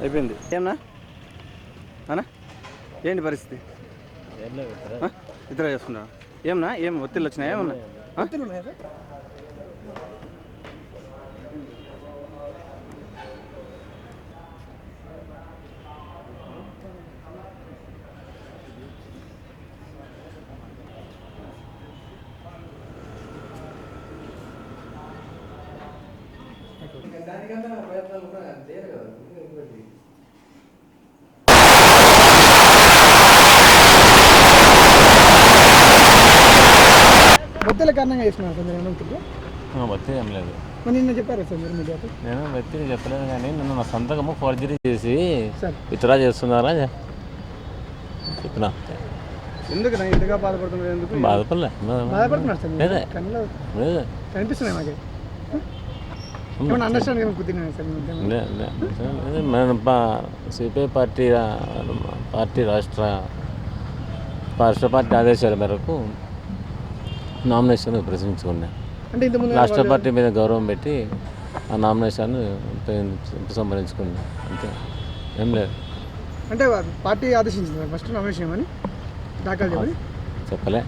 అయిపోయింది. ఏమన్నా? అనా ఏంటి పరిస్థితి? ఇద్దరు చేసుకున్నా ఏమన్నా? ఏం ఒత్తిళ్ళు వచ్చినాయా? ఏమన్నా? ఒత్తిళ్ళ కారణంగా చేస్తున్నారు సార్ మీరు ఏమంటారు వచ్చి ఏం లేదు. మరి నిన్న చెప్పారు సార్ మీరు మీడియాతో నేను వ్యక్తిని చెప్పలేదు కానీ నన్ను నా సంతకము ఫోర్జరీ చేసి సార్. విత్డ్రా చేస్తున్నారా చెప్పిన. ఎందుకు నా ఇంతగా బాధపడుతున్నారు ఎందుకు? బాధపడలే. బాధపడుతున్నారు సార్ లేదు. కనిపిస్తున్నాయి మాకు. సిపిఐ పార్టీ పార్టీ రాష్ట్ర రాష్ట్ర పార్టీ ఆదేశాల మేరకు నామినేషన్ ప్రశ్నించుకున్నా రాష్ట్ర పార్టీ మీద గౌరవం పెట్టి ఆ నామినేషన్ సంపాదించుకున్నా అంతే ఏం లేదు అంటే పార్టీ ఆదేశించింది ఫస్ట్ నామినేషన్ చేయమని దాఖలు చెప్పలే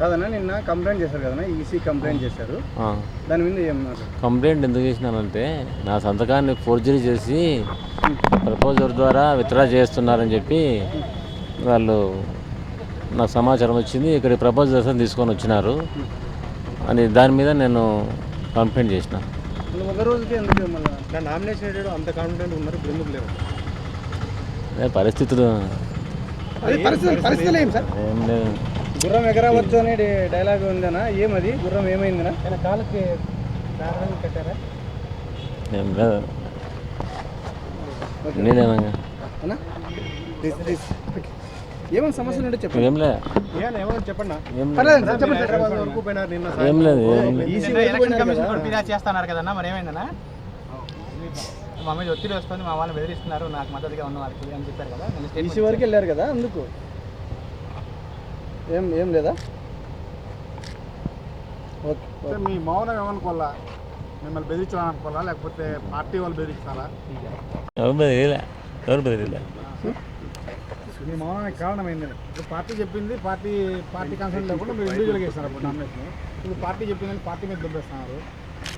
కాదన్నా నిన్న కంప్లైంట్ చేశారు కదన్నా ఈసీ కంప్లైంట్ చేశారు. ఆ. దాని మీద ఏమన్నారు కంప్లైంట్ ఎందుకు చేసినానంటే నా సంతకాన్ని ఫోర్జరీ చేసి ప్రపోజర్ ద్వారా విత్డ్రా చేస్తున్నారని చెప్పి వాళ్ళు నాకు సమాచారం వచ్చింది. ఇక్కడ ప్రపోజల్స్ అని తీసుకొని వచ్చినారు. అని దాని మీద నేను కంప్లైంట్ చేసిన. మళ్ళీ ఒక రోజుకి ఎందుకు మళ్ళీ? నా నామినేషన్ వేయడం అంత కాన్ఫిడెంట్ ఉన్నారు ఇప్పుడు ఎందుకు లేవు? అదే పరిస్థితులు. ఏం లేదు. గుర్రం ఎగరవచ్చు అనే డైలాగ్ ఉందనా ఏమది గుర్రం ఏమైందనా కాళ్ళకి కట్టారా? ఏం లేదు. ఏమైనా సమస్యలు ఉంటే చెప్పండి. ఏం లేదు. చెప్పండి ఏం లేదు. చేస్తున్నారు కదన్నా మరి ఏమైందన్నా? మా మీద ఒత్తిడి వస్తుంది మా వాళ్ళని బెదిరిస్తున్నారు నాకు మద్దతుగా ఉన్న వాళ్ళకి అని చెప్పారు కదా ఈసీ వరకు వెళ్ళారు కదా అందుకు. ఏం ఏం లేదా? ఓకే మీ మౌనం ఏమనుకోవాలా? మిమ్మల్ని బెదిరించాలనుకోవాలా? లేకపోతే పార్టీ వాళ్ళు బెదిరిస్తారా? ఎవరు బెదిరిలే? ఎవరు బెదిరిలే? మీ మౌనానికి కారణం ఏంటి ఇప్పుడు పార్టీ చెప్పింది పార్టీ పార్టీ కన్సర్న్ లేకుండా మీరు ఇండివిజువల్గా ఇస్తారు అప్పుడు నామినేషన్ ఇప్పుడు పార్టీ చెప్పిందని పార్టీ మీద దుబ్బేస్తున్నారు.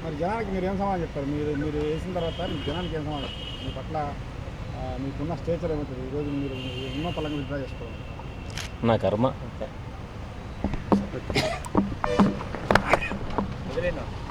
మరి జనానికి మీరు ఏం సమాధానం చెప్తారు? మీరు మీరు వేసిన తర్వాత మీకు జనానికి ఏం సమాధానం చెప్తారు? మీ పట్ల ఆ, మీకున్న స్టేచర్ ఏమవుతుంది? ఈరోజు మీరు ఉన్న పలంగా విత్డ్రా చేసుకోవాలి. నా కర్మ. Moreno.